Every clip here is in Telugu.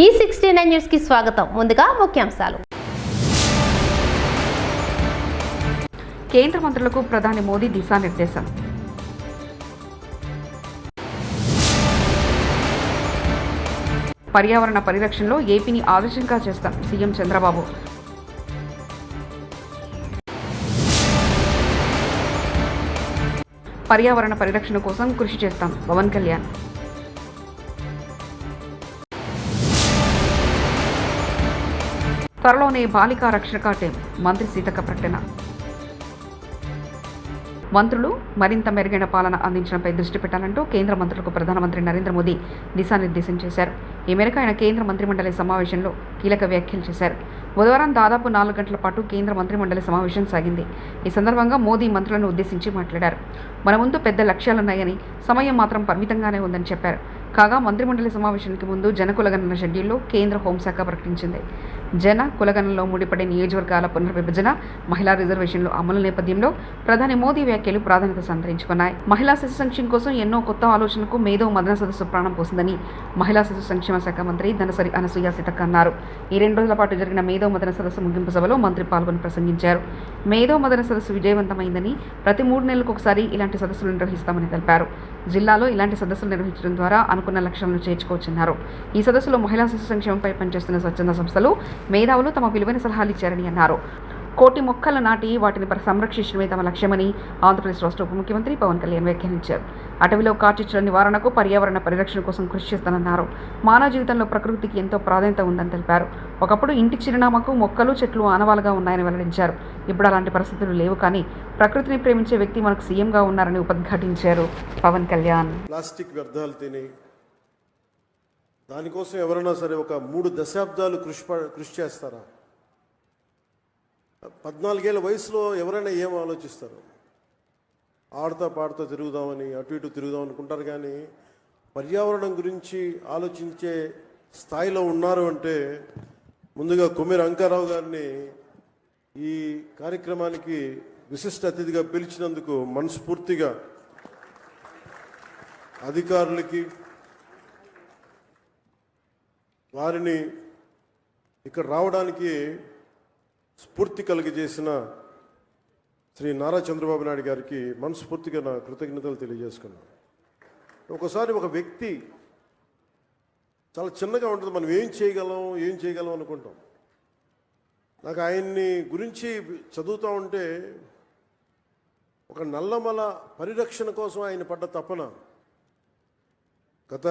ఈ సిక్స్టీ నైన్ న్యూస్కి స్వాగతం. ముందుగా ముఖ్యాంశాలు. కేంద్ర మంత్రులకు ప్రధాని మోదీ దిశానిర్దేశం. పర్యావరణ పరిరక్షణలో ఏపీని ఆదర్శంగా చేస్తాం సీఎం చంద్రబాబు. పర్యావరణ పరిరక్షణ కోసం కృషి చేస్తాం పవన్ కళ్యాణ్. త్వరలోనే బాలికా రక్షణ టీం మంత్రి సీతక్క ప్రకటన. మంత్రులు మరింత మెరుగైన పాలన అందించడంపై దృష్టి పెట్టాలంటూ కేంద్ర మంత్రులకు ప్రధానమంత్రి నరేంద్ర మోదీ దిశానిర్దేశం చేశారు. ఈ మేరకు ఆయన కేంద్ర మంత్రిమండలి సమావేశంలో కీలక వ్యాఖ్యలు చేశారు. బుధవారం దాదాపు నాలుగు గంటల పాటు కేంద్ర మంత్రిమండలి సమావేశం సాగింది. ఈ సందర్భంగా మోదీ మంత్రులను ఉద్దేశించి మాట్లాడారు. మన ముందు పెద్ద లక్ష్యాలున్నాయని సమయం మాత్రం పరిమితంగానే ఉందని చెప్పారు. కాగా మంత్రిమండలి సమావేశానికి ముందు జన షెడ్యూల్లో కేంద్ర హోంశాఖ ప్రకటించింది. జన కులగణంలో ముడిపడే నియోజకవర్గాల పునర్విభజన మహిళా రిజర్వేషన్లు అమలు నేపథ్యంలో ప్రధాని మోదీ వ్యాఖ్యలు ప్రాధాన్యత సంతరించుకున్నాయి. మహిళా శిశు సంక్షేమం కోసం ఎన్నో కొత్త ఆలోచనలకు మేధో మదన సదస్సు ప్రాణం పోసిందని మహిళా శిశు సంక్షేమ శాఖ మంత్రి ధనసరి అనసూయ సీతక్క అన్నారు. ఈ రెండు రోజుల పాటు జరిగిన మేధో మదన సదస్సు ముగింపు సభలో మంత్రి పాల్గొని ప్రసంగించారు. మేధో మదన సదస్సు విజయవంతమైందని ప్రతి మూడు నెలలకు ఒకసారి ఇలాంటి సదస్సులు నిర్వహిస్తామని తెలిపారు. జిల్లాలో ఇలాంటి సదస్సులు నిర్వహించడం ద్వారా అనుకున్న లక్ష్యాలను చేర్చుకోవచ్చన్నారు. ఈ సదస్సులో మహిళా శిశు సంక్షేమంపై పనిచేస్తున్న స్వచ్ఛంద సంస్థలు మేధావులు తమ విలువైన సలహాలు ఇచ్చారని అన్నారు. కోటి మొక్కలు నాటి వాటిని సంరక్షించడమే తమ లక్ష్యమని ఆంధ్రప్రదేశ్ రాష్ట్ర ఉప ముఖ్యమంత్రి పవన్ కళ్యాణ్ వ్యాఖ్యానించారు. అటవీలో కాచిచ్చుల నివారణకు పర్యావరణ పరిరక్షణ కోసం కృషి చేస్తానన్నారు. మానవ జీవితంలో ప్రకృతికి ఎంతో ప్రాధాన్యత ఉందని తెలిపారు. ఒకప్పుడు ఇంటి చిరునామాకు మొక్కలు చెట్లు ఆనవాలుగా ఉన్నాయని వెల్లడించారు. ఇప్పుడు అలాంటి పరిస్థితులు లేవు కానీ ప్రకృతిని ప్రేమించే వ్యక్తి మనకు సీఎంగా ఉన్నారని ఉపద్ఘాటించారు పవన్ కళ్యాణ్. ప్లాస్టిక్ వ్యర్థాలు తిని దానికోసం ఎవరైనా సరే ఒక మూడు దశాబ్దాలు కృషి ప- కృషి చేస్తారా? పద్నాలుగేళ్ళ వయసులో ఎవరైనా ఏం ఆలోచిస్తారు? ఆడతా పాడుతూ తిరుగుదామని అటు ఇటు తిరుగుదాం అనుకుంటారు కానీ పర్యావరణం గురించి ఆలోచించే స్థాయిలో ఉన్నారు అంటే ముందుగా కుమీర్ అంకారావు గారిని ఈ కార్యక్రమానికి విశిష్ట అతిథిగా పిలిచినందుకు మనస్ఫూర్తిగా అధికారులకి వారిని ఇక్కడ రావడానికి స్ఫూర్తి కలిగజేసిన శ్రీ నారా చంద్రబాబు నాయుడు గారికి మనస్ఫూర్తిగా నా కృతజ్ఞతలు తెలియజేసుకున్నాను. ఒకసారి ఒక వ్యక్తి చాలా చిన్నగా ఉంటుంది మనం ఏం చేయగలం ఏం చేయగలం అనుకుంటాం. నాకు ఆయన్ని గురించి చదువుతూ ఉంటే ఒక నల్లమల పరిరక్షణ కోసం ఆయన పడ్డ తపన గత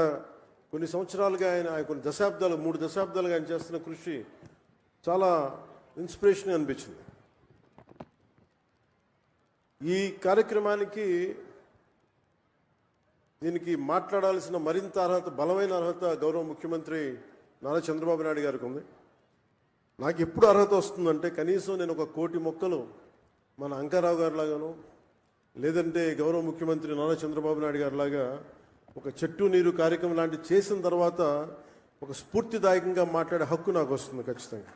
కొన్ని సంవత్సరాలుగా ఆయన కొన్ని దశాబ్దాలు మూడు దశాబ్దాలుగా ఆయన చేస్తున్న కృషి చాలా ఇన్స్పిరేషన్ అనిపించింది. ఈ కార్యక్రమానికి దీనికి మాట్లాడాల్సిన మరింత అర్హత బలమైన అర్హత గౌరవ ముఖ్యమంత్రి నారా చంద్రబాబు నాయుడు గారికి ఉంది. నాకు ఎప్పుడు అర్హత వస్తుందంటే కనీసం నేను ఒక కోటి మొక్కలు మన అంకారావు గారిలాగాను లేదంటే గౌరవ ముఖ్యమంత్రి నారా చంద్రబాబు నాయుడు గారిలాగా ఒక చెట్టు నీరు కార్యక్రమం లాంటివి చేసిన తర్వాత ఒక స్ఫూర్తిదాయకంగా మాట్లాడే హక్కు నాకు వస్తుంది ఖచ్చితంగా.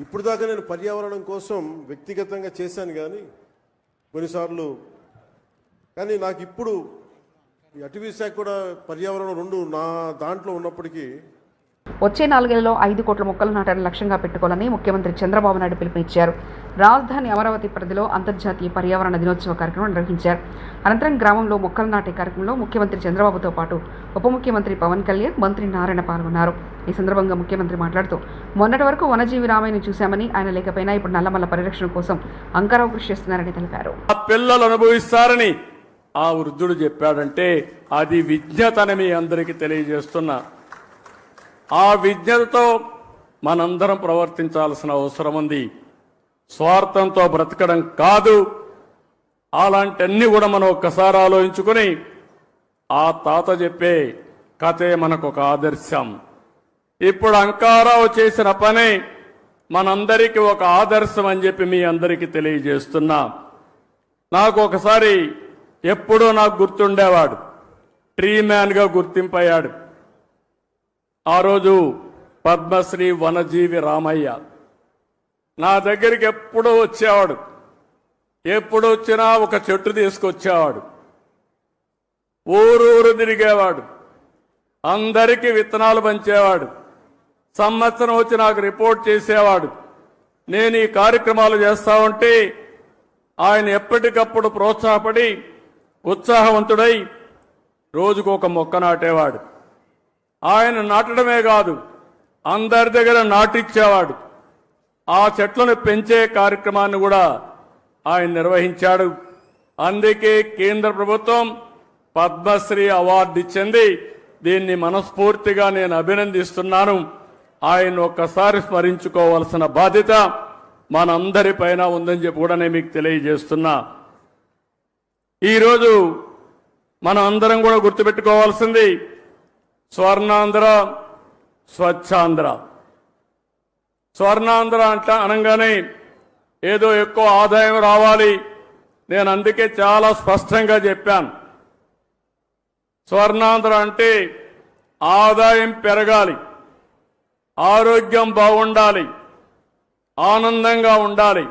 ఇప్పుడు దాకా నేను పర్యావరణం కోసం వ్యక్తిగతంగా చేశాను కానీ కొన్నిసార్లు కానీ నాకు ఇప్పుడు ఈ అటవీ శాఖ కూడా పర్యావరణం రెండు నా దాంట్లో ఉన్నప్పటికీ వచ్చే నాలుగేళ్ళలో ఐదు కోట్ల మొక్కలు నాటని లక్ష్యంగా పెట్టుకోవాలని ముఖ్యమంత్రి చంద్రబాబు నాయుడు పిలుపునిచ్చారు. రాజధాని అమరావతి పరిధిలో అంతర్జాతీయ పర్యావరణ దినోత్సవ కార్యక్రమం నిర్వహించారు. అనంతరం గ్రామంలో మొక్కలు నాటే కార్యక్రమంలో ముఖ్యమంత్రి చంద్రబాబుతో పాటు ఉప ముఖ్యమంత్రి పవన్ కళ్యాణ్ మంత్రి నారాయణ పాల్గొన్నారు. ఈ సందర్భంగా ముఖ్యమంత్రి మాట్లాడుతూ మొన్నటి వరకు వనజీవి రామయ్యను చూశామని ఆయన లేకపోయినా ఇప్పుడు నల్లమల్ల పరిరక్షణ కోసం అంకరావు కృషి చేస్తున్నారని తెలిపారు. ఆ పిల్లలు అనుభవిస్తారని ఆ వృద్ధుడు చెప్పాడంటే అది విజ్ఞతని మీ అందరికీ తెలియజేస్తున్నా. ఆ విజ్ఞతతో మనందరం ప్రవర్తించాల్సిన అవసరం ఉంది. స్వార్థంతో బ్రతకడం కాదు. అలాంటివన్నీ కూడా మనం ఒక్కసారి ఆలోచించుకొని ఆ తాత చెప్పే కథే మనకు ఒక ఆదర్శం. ఇప్పుడు అంకారావు చేసిన పని మనందరికీ ఒక ఆదర్శం అని చెప్పి మీ అందరికీ తెలియజేస్తున్నా. నాకు ఒకసారి ఎప్పుడూ నాకు గుర్తుండేవాడు. ట్రీ మ్యాన్గా గుర్తింపయ్యాడు. ఆ రోజు పద్మశ్రీ వనజీవి రామయ్య నా దగ్గరికి ఎప్పుడూ వచ్చేవాడు. ఎప్పుడు వచ్చినా ఒక చెట్టు తీసుకొచ్చేవాడు. ఊరూరు తిరిగేవాడు. అందరికీ విత్తనాలు పంచేవాడు. సంవత్సరం వచ్చి నాకు రిపోర్ట్ చేసేవాడు. నేను ఈ కార్యక్రమాలు చేస్తా ఉంటే ఆయన ఎప్పటికప్పుడు ప్రోత్సాహపడి ఉత్సాహవంతుడై రోజుకు ఒక మొక్క నాటేవాడు. ఆయన నాటడమే కాదు అందరి దగ్గర నాటిచ్చేవాడు. ఆ చెట్లను పెంచే కార్యక్రమాన్ని కూడా ఆయన నిర్వహించాడు. అందుకే కేంద్ర ప్రభుత్వం పద్మశ్రీ అవార్డు ఇచ్చింది. దీన్ని మనస్ఫూర్తిగా నేను అభినందిస్తున్నాను. ఆయన ఒక్కసారి స్మరించుకోవాల్సిన బాధ్యత మనందరిపైన ఉందని చెప్పి కూడా నేను మీకు తెలియజేస్తున్నా. ఈరోజు మనం అందరం కూడా గుర్తుపెట్టుకోవాల్సింది స్వర్ణాంధ్ర స్వచ్ఛాంధ్ర. స్వర్ణాంధ్ర అంట అనగానే ఏదో ఎక్కువ ఆదాయం రావాలి. నేను అందుకే చాలా స్పష్టంగా చెప్పాను. స్వర్ణాంధ్ర అంటే ఆదాయం పెరగాలి. ఆరోగ్యం బాగుండాలి. ఆనందంగా ఉండాలి.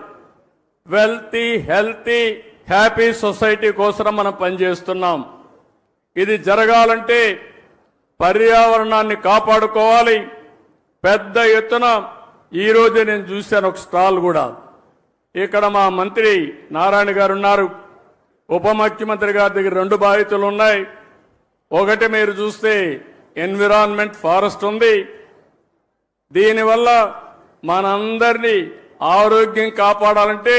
వెల్తీ హెల్తీ హ్యాపీ సొసైటీ కోసం మనం పనిచేస్తున్నాం. ఇది జరగాలంటే పర్యావరణాన్ని కాపాడుకోవాలి. పెద్ద ఎత్తున ఈ రోజే నేను చూశాను ఒక స్టాల్ కూడా. ఇక్కడ మా మంత్రి నారాయణ గారు ఉన్నారు. ఉప ముఖ్యమంత్రి గారి దగ్గర రెండు బాధ్యతలు ఉన్నాయి. ఒకటి మీరు చూస్తే ఎన్విరాన్మెంట్ ఫారెస్ట్ ఉంది. దీనివల్ల మనందరినీ ఆరోగ్యం కాపాడాలంటే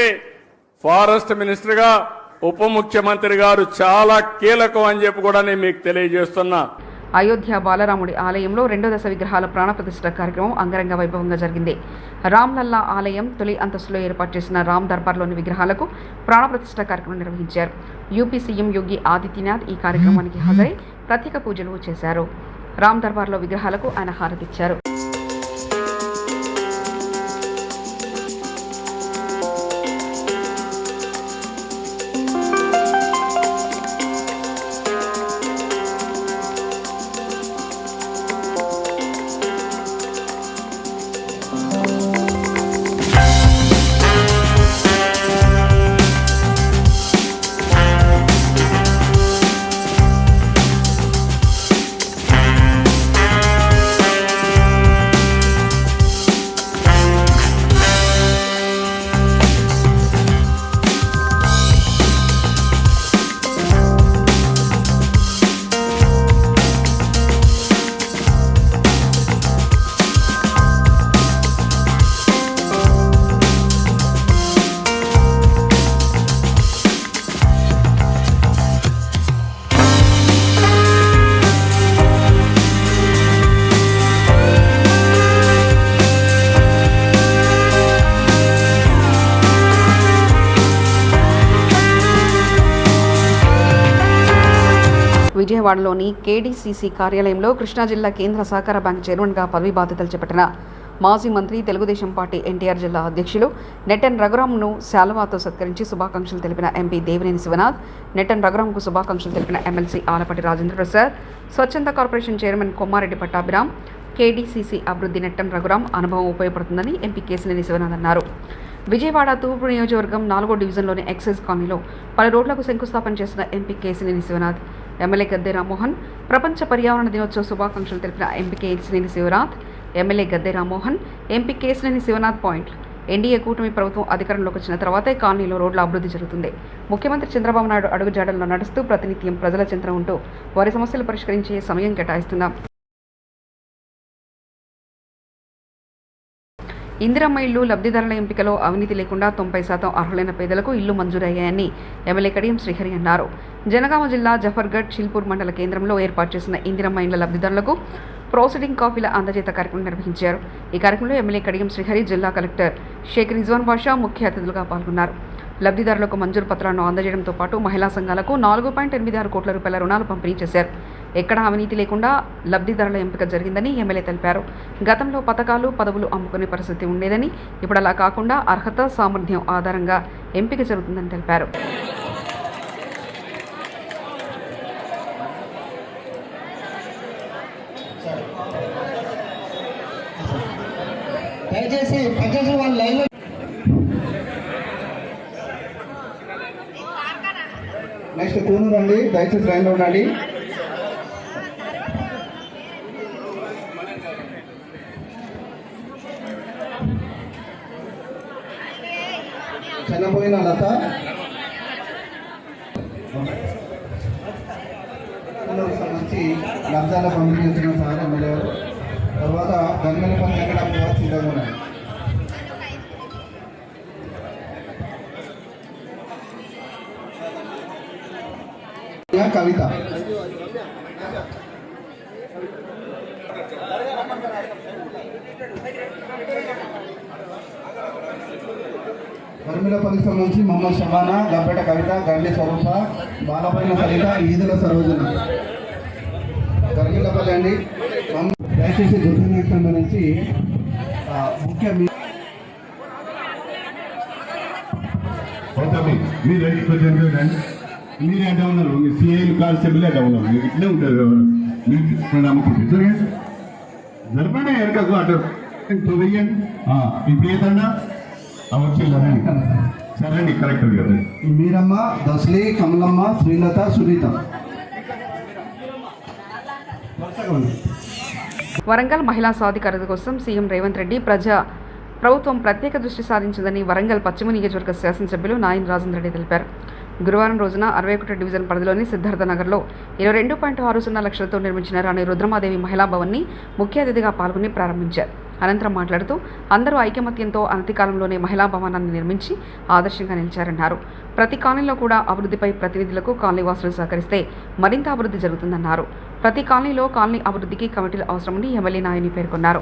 ఫారెస్ట్ మినిస్టర్గా ఉప ముఖ్యమంత్రి గారు చాలా కీలకం అని చెప్పి కూడా నేను మీకు తెలియజేస్తున్నా. అయోధ్య బాలరాముడి ఆలయంలో రెండో దశ విగ్రహాల ప్రాణప్రతిష్ఠ కార్యక్రమం అంగరంగ వైభవంగా జరిగింది. రామ్లల్లా ఆలయం తొలి అంతస్తులో ఏర్పాటు చేసిన రామ్ దర్బార్లోని విగ్రహాలకు ప్రాణప్రతిష్ఠ కార్యక్రమం నిర్వహించారు. యూపీ సీఎం యోగి ఆదిత్యనాథ్ ఈ కార్యక్రమానికి హాజరై ప్రత్యేక పూజలు చేశారు. రామ్ దర్బార్లో విగ్రహాలకు ఆయన హారతిచ్చారు. విజయవాడలోని కేడీసీసీ కార్యాలయంలో కృష్ణా జిల్లా కేంద్ర సహకార బ్యాంక్ చైర్మన్గా పదవి బాధ్యతలు చేపట్టిన మాజీ మంత్రి తెలుగుదేశం పార్టీ ఎన్టీఆర్ జిల్లా అధ్యక్షులు నెటన్ రఘురామ్ను శాలువాతో సత్కరించి శుభాకాంక్షలు తెలిపిన ఎంపీ దేవినేని శివనాథ్ నెటన్ రఘురామ్కు శుభాకాంక్షలు తెలిపిన ఎమ్మెల్సీ ఆలపాటి రాజేంద్ర ప్రసాద్ స్వచ్ఛంద corporation chairman Kommareddy Pattabhiram KDCC అభివృద్ధి నెట్టన్ రఘురామ్ అనుభవం ఉపయోగపడుతుందని ఎంపీ కేసినేని శివనాథ్ అన్నారు. విజయవాడ తూర్పు నియోజకవర్గం నాలుగో డివిజన్లోని ఎక్సైజ్ కాలనీలో పలు రోడ్లకు శంకుస్థాపన చేసిన ఎంపీ కేసినేని శివనాథ్ ఎమ్మెల్యే గద్దె రామ్మోహన్ ప్రపంచ పర్యావరణ దినోత్సవ శుభాకాంక్షలు తెలిపిన MP Kesineni Sivanath MLA Gadde Rammohan MP Kesineni Sivanath point. NDA కూటమి ప్రభుత్వం అధికారంలోకి వచ్చిన తర్వాతే కాలనీలో రోడ్ల అభివృద్ధి జరుగుతుంది. ముఖ్యమంత్రి చంద్రబాబు నాయుడు అడుగుజాడల్లో నడుస్తూ ప్రతినిత్యం ప్రజల చింతన ఉంటూ వారి సమస్యలు పరిష్కరించే సమయం కేటాయిస్తున్నాం. ఇందిరమ్మ ఇల్లు లబ్ధిదారుల ఎంపికలో అవినీతి లేకుండా తొంభై శాతం అర్హులైన పేదలకు ఇల్లు మంజూరయ్యాయని ఎమ్మెల్యే కడియం శ్రీహరి అన్నారు. జనగామ జిల్లా జఫర్గఢ్ షిల్పూర్ మండల కేంద్రంలో ఏర్పాటు చేసిన ఇందిరమ్మ ఇండ్ల లబ్ధిదారులకు ప్రొసీడింగ్ కాపీల అందజేత కార్యక్రమం నిర్వహించారు. ఈ కార్యక్రమంలో ఎమ్మెల్యే కడియం శ్రీహరి జిల్లా కలెక్టర్ షేక్ రిజ్వాన్ బాషా ముఖ్య అతిథులుగా పాల్గొన్నారు. లబ్ధిదారులకు మంజూరు పత్రాలను అందజేయడంతో పాటు మహిళా సంఘాలకు నాలుగు పాయింట్ ఎనిమిది ఆరు కోట్ల రూపాయల రుణాలు పంపిణీ చేశారు. ఎక్కడా అవినీతి లేకుండా లబ్ధిదారుల ఎంపిక జరిగిందని ఎమ్మెల్యే తెలిపారు. గతంలో పథకాలు పదవులు అమ్ముకునే పరిస్థితి ఉండేదని ఇప్పుడు అలా కాకుండా అర్హత సామర్థ్యం ఆధారంగా ఎంపిక జరుగుతుందని తెలిపారు. దయచేసి దయచేసి వాళ్ళు లైన్ నెక్స్ట్ కూనూరు అండి దయచేసి లైన్లో ఉండండి. చనిపోయిన లత? సంబంధించి లబ్ధాల పంపిణీ చేసిన సార్ ఎమ్మెల్యే తర్వాత తర్వాత పని వెంకటప్ప సిద్ధంగా ఉన్నారు. కవిత. మరిమిలపల్లికి సంబంధించి మొహమ్మద్ షబానా గబ్బెట కవిత గండి స్వరూప బాలపల్లి సరిత ఈదుల సరోజన. గర్మిలపల్లి అండి. దయచేసి దుర్గంగాకి సంబంధించి ముఖ్య మీరు రండి కొంచెం రండి మీరే అంటే ఉన్నారు? మీ సిఐలు కానిస్టేబుల్ అంటే ఉన్నారు? మీరు ఇట్లే ఉంటారు ఎవరు? మీకు ఇప్పుడు నమ్ముకుంటుంది జరగండి జరపండి వెనకకు అటు. వెయ్యండి. ఇప్పుడు ఏదన్నా కరెక్ట్ కదా మీరమ్మ దస్లీ కమలమ్మ శ్రీలత సునీత. వరంగల్ మహిళా సాధికారత కోసం సీఎం రేవంత్ రెడ్డి ప్రజా ప్రభుత్వం ప్రత్యేక దృష్టి సాధించిందని వరంగల్ పశ్చిమ నియోజకవర్గ శాసనసభ్యులు నాయన్ రాజేంద్ర రెడ్డి తెలిపారు. గురువారం రోజున అరవై ఒకటో డివిజన్ పరిధిలోని సిద్ధార్థ నగర్లో ఇరవై రెండు పాయింట్ ఆరు సున్నా లక్షలతో నిర్మించిన రాణి రుద్రమాదేవి మహిళా భవన్ని ముఖ్య అతిథిగా పాల్గొని ప్రారంభించారు. అనంతరం మాట్లాడుతూ అందరూ ఐకమత్యంతో అనతికాలంలోనే మహిళా భవనాన్ని నిర్మించి ఆదర్శంగా నిలిచారన్నారు. ప్రతి కాలనీలో కూడా అభివృద్ధిపై ప్రతినిధులకు కాలనీవాసులు సహకరిస్తే మరింత అభివృద్ధి జరుగుతుందన్నారు. ప్రతి కాలనీలో కాలనీ అభివృద్ధికి కమిటీలు అవసరమని ఎమ్మెల్యే నాయని పేర్కొన్నారు.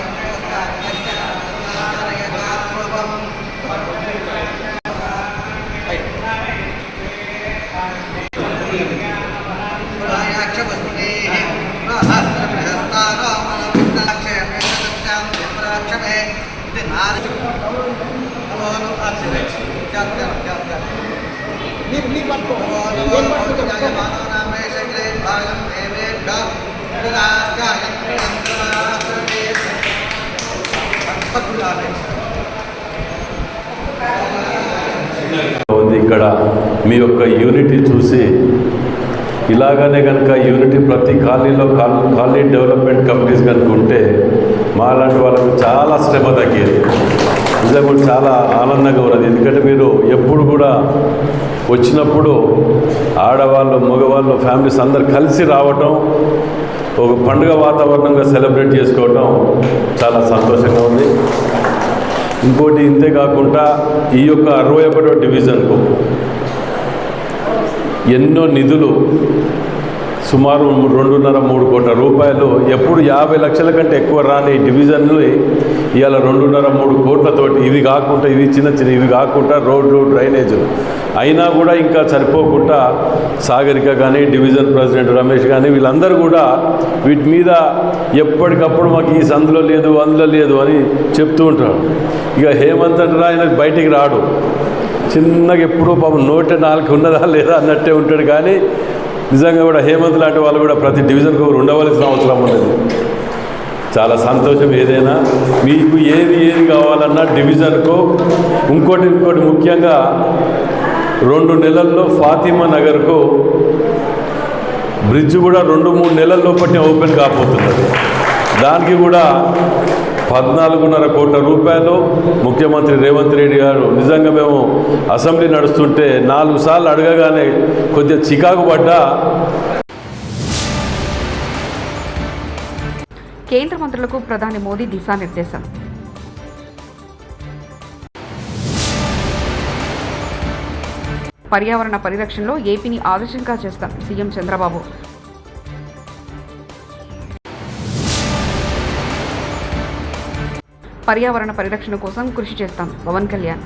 ఇక్కడ మీ యొక్క యూనిటీ చూసి ఇలాగనే కనుక యూనిటీ ప్రతి కాలనీలో కాలనీ డెవలప్మెంట్ కమిటీస్ కనుక ఉంటే మాలాంటి వాళ్ళకు చాలా శ్రమ తగ్గేది. నిజంగా కూడా చాలా ఆనందంగా ఉన్నది. ఎందుకంటే మీరు ఎప్పుడు కూడా వచ్చినప్పుడు ఆడవాళ్ళు మగవాళ్ళు ఫ్యామిలీస్ అందరు కలిసి రావటం ఒక పండుగ వాతావరణంగా సెలబ్రేట్ చేసుకోవటం చాలా సంతోషంగా ఉంది. ఇంకోటి ఇంతే కాకుండా ఈ యొక్క అరవై ఒకటో డివిజన్కు ఎన్నో నిధులు సుమారు రెండున్నర మూడు కోట్ల రూపాయలు. ఎప్పుడు యాభై లక్షల కంటే ఎక్కువ రాని డివిజన్లు ఇవాళ రెండున్నర మూడు కోట్లతోటి ఇవి కాకుండా ఇవి చిన్న చిన్న ఇవి కాకుండా రోడ్లు డ్రైనేజీలు. అయినా కూడా ఇంకా సరిపోకుండా సాగరిక కానీ డివిజన్ ప్రెసిడెంట్ రమేష్ కానీ వీళ్ళందరూ కూడా వీటి మీద ఎప్పటికప్పుడు మాకు ఈ సందులో లేదు అందులో లేదు అని చెప్తూ ఉంటారు. ఇక హేమంత్ అంటే ఆయన బయటికి రాడు. చిన్నగా ఎప్పుడూ పాపం నోట నాలుగు ఉన్నదా లేదా అన్నట్టే ఉంటాడు. కానీ నిజంగా కూడా హేమంత్ లాంటి వాళ్ళు కూడా ప్రతి డివిజన్కి ఒకరు ఉండవలసిన అవసరం ఉండదు. చాలా సంతోషం ఏదైనా మీకు ఏది ఏది కావాలన్నా డివిజన్కు ఇంకోటి ఇంకోటి ముఖ్యంగా రెండు నెలల్లో ఫాతిమా నగర్కు బ్రిడ్జ్ కూడా రెండు మూడు నెలల ఓపెన్ కాబోతున్నది దానికి కూడా పద్నాలుగున్నర కోట్ల రూపాయలు ముఖ్యమంత్రి రేవంత్ రెడ్డి గారు నిజంగా మేము అసెంబ్లీ నడుస్తుంటే నాలుగు సార్లు అడగగానే కొద్దిగా చికాకు పడ్డా. కేంద్ర మంత్రులకు ప్రధాని మోదీ దిశానిర్దేశం. పర్యావరణ పరిరక్షణలో ఏపీని ఆదర్శంగా చేస్తాం సీఎం చంద్రబాబు. పర్యావరణ పరిరక్షణ కోసం కృషి చేస్తాం. పవన్ కళ్యాణ్.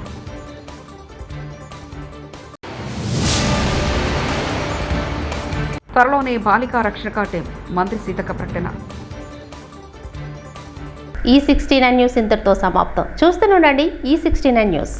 త్వరలోనే బాలికా రక్షణ టీం మంత్రి సీతక్క ప్రకటన. ఈ సిక్స్టీ నైన్ న్యూస్ ఇంతటితో సమాప్తం. చూస్తూనే ఉండండి ఈ సిక్స్టీ నైన్ న్యూస్.